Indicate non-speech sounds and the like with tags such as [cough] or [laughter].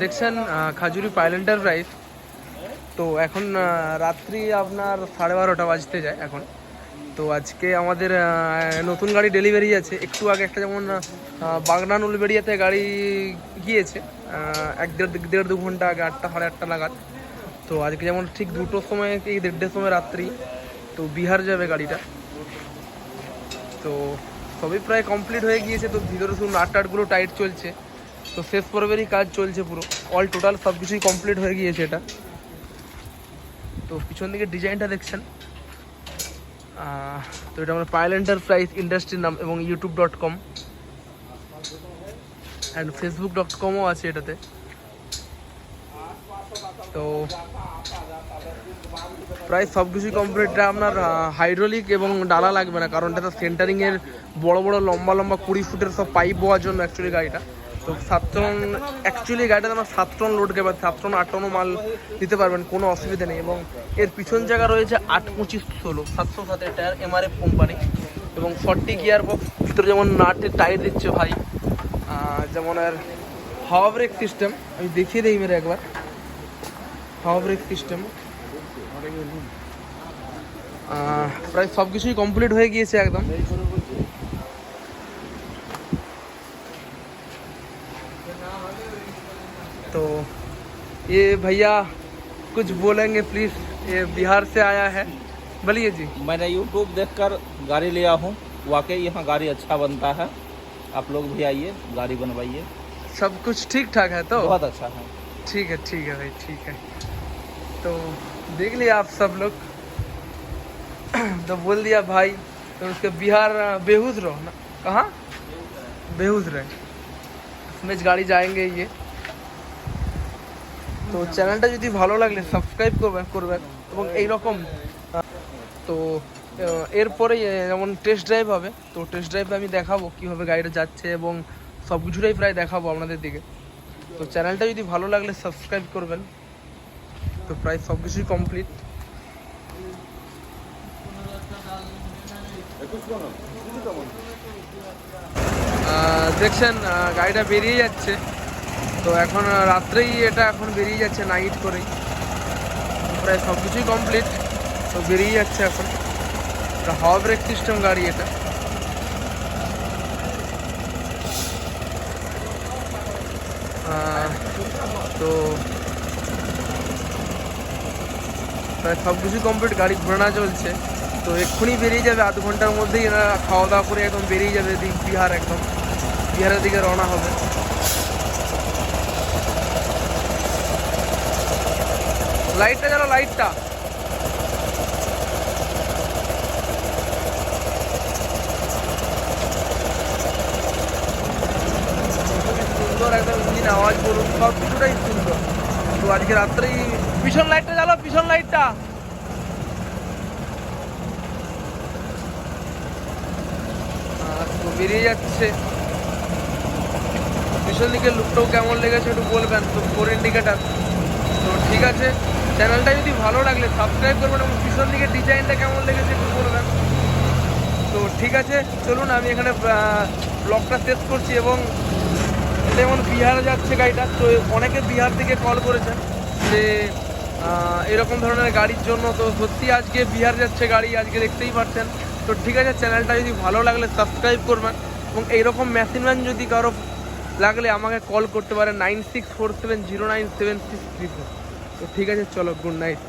দেখছেন Khajuri pile enterprise. তো এখন রাত্রি আপনার সাড়ে বারোটা বাজতে যায় এখন। তো আজকে আমাদের নতুন গাড়ি ডেলিভারি আছে। একটু আগে একটা যেমন বাগনান উলবেড়িয়াতে গাড়ি গিয়েছে এক দেড় দেড় দু ঘণ্টা আগে, আটটা, সাড়ে আটটা নাগাদ। তো আজকে যেমন ঠিক দুটোর সময় কি দেড়টের সময় রাত্রি, তো বিহার যাবে গাড়িটা। তো সবই প্রায় কমপ্লিট হয়ে গিয়েছে। তো ভিতরে শুধু নাট টাটগুলো টাইট চলছে। তো শেষ পর্বেরই কাজ চলছে পুরো। অল টোটাল সব কিছুই কমপ্লিট হয়ে গিয়েছে এটা। তো পিছন দিকে ডিজাইনটা দেখছেন। তো এটা আমার পায়েল এন্টারপ্রাইজ ইন্ডাস্ট্রির নাম এবং YouTube dot com and Facebook dot কমও আছে এটাতে। তো প্রায় সব কিছুই কমপ্লিট এটা আপনার হাইড্রোলিক এবং ডালা লাগবে না, কারণ এটা সেন্টারিং এর বড় বড় লম্বা লম্বা কুড়ি ফুটের সব পাইপ বোয়ার জন্য অ্যাকচুয়ালি গাড়িটা। তো সাত টন অ্যাকচুয়ালি গাড়িটা আমার সাত টন লোড কেবার সাত টন আট টনও মাল দিতে পারবেন, কোনো অসুবিধা নেই। এবং এর পিছন জায়গা রয়েছে আট পঁচিশ ষোলো, সাতশো সাতের টায়ার এমআরএফ কোম্পানি এবং ফর্টি গিয়ার বক্স ভিতরে যেমন নাটে টায়ার দিচ্ছে ভাই যেমন আর হাওয়া ব্রেক সিস্টেম আমি দেখিয়ে দিই মেরে একবার। হাওয়া ব্রেক সিস্টেম প্রায় সব কিছুই কমপ্লিট হয়ে গিয়েছে একদম। तो ये भैया कुछ बोलेंगे प्लीज़ ये बिहार से आया है। बोलिए जी। मैंने यूट्यूब देखकर गाड़ी लिया हूँ। वाकई यहाँ गाड़ी अच्छा बनता है। आप लोग भी आइए गाड़ी बनवाइए। सब कुछ ठीक ठाक है तो? बहुत अच्छा है। ठीक है ठीक है भाई ठीक है। तो देख लिया आप सब लोग। [clears throat] तो बोल दिया भाई तो उसके बिहार बेहूस रहो ना। कहाँ? बेहूस रहे। उसमें गाड़ी जाएँगे ये। তো চ্যানেলটা যদি ভালো লাগলে সাবস্ক্রাইব করবেন করবেন এবং এইরকম তো এরপরে যেমন টেস্ট ড্রাইভ হবে, তো টেস্ট ড্রাইভে আমি দেখাবো কীভাবে গাড়িটা যাচ্ছে এবং সব কিছুটাই প্রায় দেখাবো আপনাদের দিকে। তো চ্যানেলটা যদি ভালো লাগলে সাবস্ক্রাইব করবেন, তো প্রায় সব কিছুই কমপ্লিট দেখছেন গাড়িটা বেরিয়ে যাচ্ছে। তো এখন রাত্রেই এটা এখন বেরিয়ে যাচ্ছে নাইট করেই প্রায় সব কিছুই কমপ্লিট তো বেরিয়ে যাচ্ছে এখন। এটা হাওয়া ব্রেক সিস্টেম গাড়ি এটা। তো প্রায় সব কিছু কমপ্লিট গাড়ি ঘোরানো চলছে। তো এক্ষুনি বেরিয়ে যাবে, আধ ঘণ্টার মধ্যেই এরা খাওয়া দাওয়া করে একদম বেরিয়ে যাবে দিক বিহার একদম। বিহারের দিকে রওনা হবে। লাইটটা জ্বালো লাইটটা। সুন্দর একদম ইঞ্জিন, আওয়াজ বলুন, সব কিছুটাই সুন্দর। তো আজকে রাত্রেই পিছন লাইটটা জ্বালো পিছন লাইটটা। তো বেরিয়ে যাচ্ছে। পিছন দিকের লুকটাও কেমন লেগেছে একটু বলবেন? তো ফোর ইন্ডিকেটার তো ঠিক আছে চ্যানেলটা যদি ভালো লাগলে সাবস্ক্রাইব করবেন এবং পিছন দিকের ডিজাইনটা কেমন লেগেছে একটু বলবেন। তো ঠিক আছে, চলুন আমি এখানে ব্লগটা শেষ করছি এবং এটা যেমন বিহারে যাচ্ছে গাড়িটা, তো অনেকে বিহার থেকে কল করেছেন যে এরকম ধরনের গাড়ির জন্য। তো সত্যি আজকে বিহার যাচ্ছে গাড়ি, আজকে দেখতেই পাচ্ছেন। তো ঠিক আছে চ্যানেলটা যদি ভালো লাগলে সাবস্ক্রাইব করবেন এবং এইরকম মেশিন ম্যান যদি কারও লাগলে আমাকে কল করতে পারেন nine six four seven zero nine seven six three four তো ঠিক আছে, চলো গুড নাইট